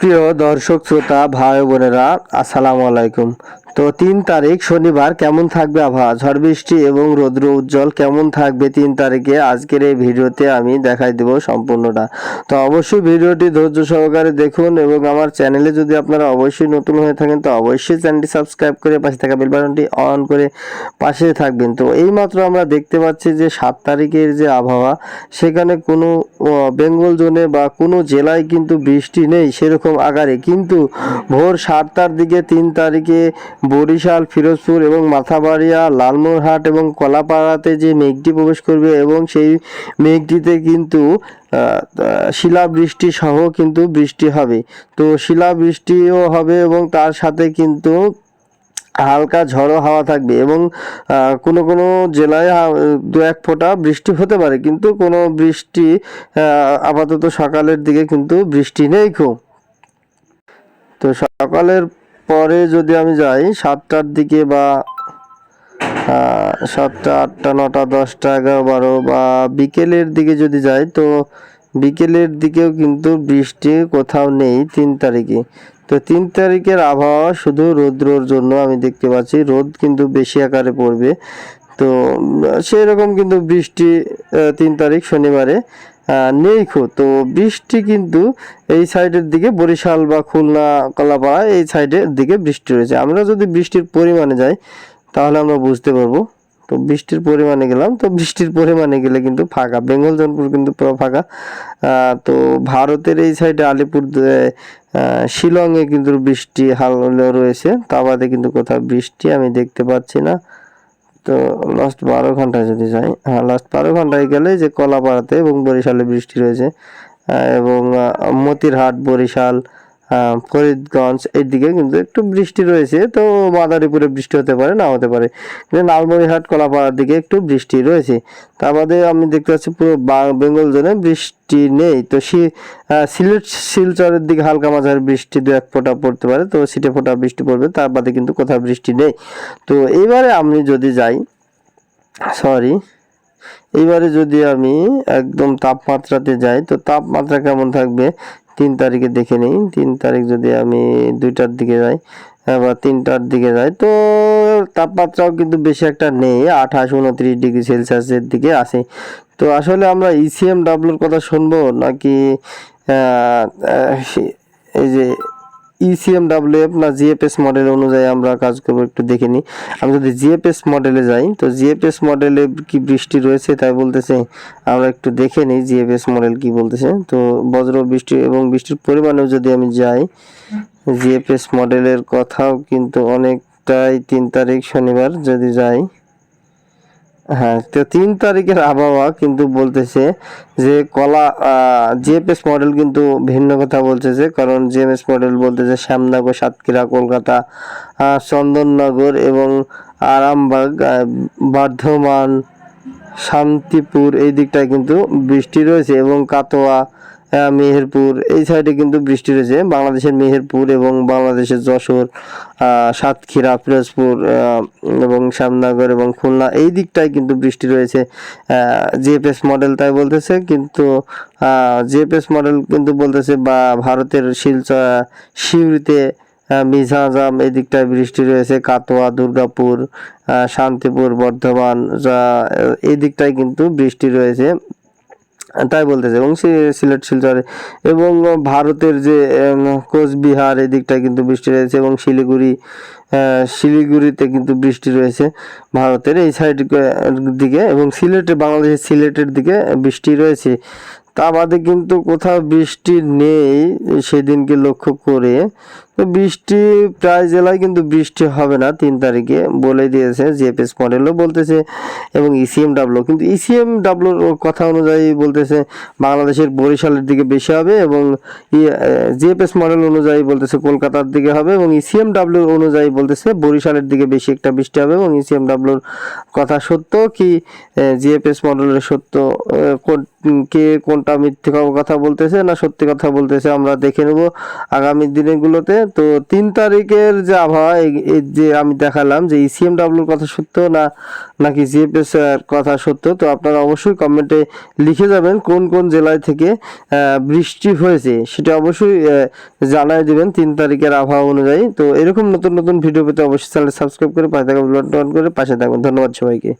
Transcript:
প্রিয় দর্শক শ্রোতা ভাই বোনেরা আসসালামু আলাইকুম। তো তিন তারিখ শনিবার কেমন থাকবে আবহাওয়া? ঝড় বৃষ্টি এবং রৌদ্র উজ্জ্বল কেমন থাকবে তিন তারিখে? আজকের এই ভিডিওতে আমি দেখাই দেব সম্পূর্ণটা। তো অবশ্যই ভিডিওটি ধৈর্য সহকারে দেখুন এবং আমার চ্যানেলে যদি আপনারা অবশ্যই নতুন হয়ে থাকেন, তো অবশ্যই চ্যানেলটি সাবস্ক্রাইব করে পাশে থাকা বেল বাটনটি অন করে পাশে থাকবেন। তো এইমাত্র আমরা দেখতে পাচ্ছি যে সাত তারিখের যে আবহাওয়া, সেখানে কোনো বেঙ্গল জোনে বা কোনো জেলায় কিন্তু বৃষ্টি নেই, সেরকম আকারে। কিন্তু ভোর সাতটার দিকে তিন তারিখে বরিশাল, ফিরোজপুর এবং মাথাবাড়িয়া লালমোরহাট এবং কলাপাড়াতে যে মেঘটি প্রবেশ করবে এবং সেই মেঘটিতে কিন্তু শিলাবৃষ্টি সহ কিন্তু বৃষ্টি হবে। তো শিলাবৃষ্টিও হবে এবং তার সাথে কিন্তু হালকা ঝড়ো হাওয়া থাকবে এবং কোনো কোনো জেলায় দু এক ফোঁটা বৃষ্টি হতে পারে কিন্তু কোনো বৃষ্টি আপাতত সকালের দিকে কিন্তু বৃষ্টি নেই খুব। তো সকালের পরে যদি আমি যাই, সাতটার দিকে বা সাতটা, আটটা, নটা, দশটা, এগারো, বারো বা বিকেলের দিকে যদি যাই, তো বিকেলের দিকেও কিন্তু বৃষ্টি কোথাও নেই তিন তারিখে। তো তিন তারিখের আবহাওয়া শুধু রৌদ্রর জন্য আমি দেখতে পাচ্ছি। রোদ কিন্তু বেশি আকারে পড়বে। তো সেই রকম কিন্তু বৃষ্টি তিন তারিখ শনিবারে। আহ, নেই খো। তো বৃষ্টি কিন্তু এই সাইডের দিকে বরিশাল বা খুলনা কলাপাড়া এই সাইডের দিকে বৃষ্টি রয়েছে। আমরা যদি বৃষ্টির পরিমাণে যাই তাহলে আমরা বুঝতে পারব। তো বৃষ্টির পরিমাণে গেলাম। তো বৃষ্টির পরিমাণে গেলে কিন্তু ফাঁকা। বেঙ্গল জনপুর কিন্তু পুরো ফাঁকা। তো ভারতের এই সাইডে আলিপুর শিলংয়ে কিন্তু বৃষ্টি হাল রয়েছে। তা বাদে কিন্তু কোথাও বৃষ্টি আমি দেখতে পাচ্ছি না। তো লাস্ট বারো ঘন্টায় যদি যাই হ্যাঁ লাস্ট বারো ঘন্টায় গেলে যে কলাপাড়াতে এবং বরিশালে বৃষ্টি রয়েছে এবং মতির মতিরহাট, বরিশাল ফরিদগঞ্জ এর দিকে কিন্তু একটু বৃষ্টি রয়েছে, তো মাদারীপুরে বৃষ্টি হতে পারে না হতে পারে। কিন্তু কলাপাড়ার দিকে একটু বৃষ্টি রয়েছে। তার বাদে আমি দেখতে পাচ্ছি পুরো বেঙ্গল জোনে বৃষ্টি নেই। তো সিলেট, শিলচরের দিকে হালকা মাঝারি বৃষ্টি দু এক ফোঁটা পড়তে পারে, তো সিটে ফোঁটা বৃষ্টি পড়বে, তার বাদে কিন্তু কোথাও বৃষ্টি নেই। তো এইবারে আমি যদি যাই, সরি এইবারে যদি আমি একদম তাপমাত্রাতে যাই, তো তাপমাত্রা কেমন থাকবে? তিন তারিখে দেখে নিই। তিন তারিখ যদি আমি দুইটার দিকে যাই বা তিনটার দিকে যাই, তো তাপমাত্রাও কিন্তু বেশি একটা নেই। আঠাশ, উনত্রিশ ডিগ্রি সেলসিয়াসের দিকে আসে তো আসলে আমরা E ইসিএম ডাব্লুর কথা শুনব নাকি এই যে ইসিএম ডাব্লিউএফ না জিএফএস মডেল অনুযায়ী আমরা কাজ করব একটু দেখে নিই। আমি যদি জিএফএস মডেলে যাই, তো জিএফএস মডেলে কি বৃষ্টি রয়েছে তাই বলতেছে, আমরা একটু দেখে নিই জিএফএস মডেল কি বলতেছে। তো বজ্র বৃষ্টি এবং বৃষ্টির পরিমাণেও যদি আমি যাই জিএফএস মডেলের কথাও কিন্তু অনেকটাই তিন তারিখ শনিবার যদি যাই হ্যাঁ তো তিন তারিখের আবহাওয়া কিন্তু বলতেছে যে কলা জিএফএস মডেল কিন্তু ভিন্ন কথা বলতেছে কারণ জিএমএস মডেল বলতেছে শ্যামনগর সাতক্ষীরা কলকাতা চন্দননগর এবং আরামবাগ বর্ধমান শান্তিপুর এই দিকটায় কিন্তু বৃষ্টি রয়েছে এবং আহ, মেহেরপুর এই সাইডে কিন্তু বৃষ্টি রয়েছে বাংলাদেশের মেহেরপুর এবং বাংলাদেশের যশোর সাতক্ষীরা পিরোজপুর আহ, এবং শ্যামনগর এবং খুলনা এই দিকটায় কিন্তু বৃষ্টি রয়েছে। জিএফএস মডেল তাই বলতেছে কিন্তু জিএফএস মডেল কিন্তু বলতেছে বা ভারতের শিলচর সিউড়িতে আহ, মিঝাজাম এই দিকটায় বৃষ্টি রয়েছে। কাতোয়া দুর্গাপুর শান্তিপুর বর্ধমান এই দিকটায় কিন্তু বৃষ্টি রয়েছে। তাই বলতেছে। এবং সিলেট, শিলচরে এবং ভারতের যে কোচবিহার এই দিকটায় কিন্তু বৃষ্টি রয়েছে এবং শিলিগুড়ি শিলিগুড়িতে কিন্তু বৃষ্টি রয়েছে ভারতের এই সাইড দিকে এবং সিলেটে, বাংলাদেশের সিলেটের দিকে বৃষ্টি রয়েছে। তা বাদে কিন্তু কোথাও বৃষ্টি নেই সেদিনকে লক্ষ্য করে বৃষ্টি প্রায় জেলায় কিন্তু বৃষ্টি হবে না তিন তারিখে বলে দিয়েছে জিএফএস মডেলও বলতেছে এবং E ইসিএম ডাব্লু কিন্তু E ইসিএম ডাব্লুর কথা অনুযায়ী বলতেছে বাংলাদেশের বরিশালের দিকে বেশি হবে এবং জিএফএস মডেল অনুযায়ী বলতেছে কলকাতার দিকে হবে এবং E ইসিএম ডাব্লুর অনুযায়ী বলতেছে বরিশালের দিকে বেশি একটা বৃষ্টি হবে এবং E ইসিএম ডাব্লুর কথা সত্য কি জিএফএস মডেলের সত্য কে কোনটা মিথ্যে কথা বলতেছে না সত্যি কথা বলতেছে আমরা দেখে নেব আগামী দিনগুলোতে। তো তিন তারিখের যে আবহাওয়া যে আমি দেখালাম যে ইসিএম ডাব্লিউর কথা সত্য না, নাকি জিএফএস এর কথা সত্য, তো আপনারা অবশ্যই কমেন্টে লিখে যাবেন কোন কোন জেলায় থেকে বৃষ্টি হয়েছে। সেটা অবশ্যই জানাই দিবেন তিন তারিখের আবহাওয়া অনুযায়ী। তো এরকম নতুন নতুন ভিডিও পেতে অবশ্যই চ্যানেল সাবস্ক্রাইব করে, পাশে থাকা করে পাশে থাকবেন ধন্যবাদ সবাইকে।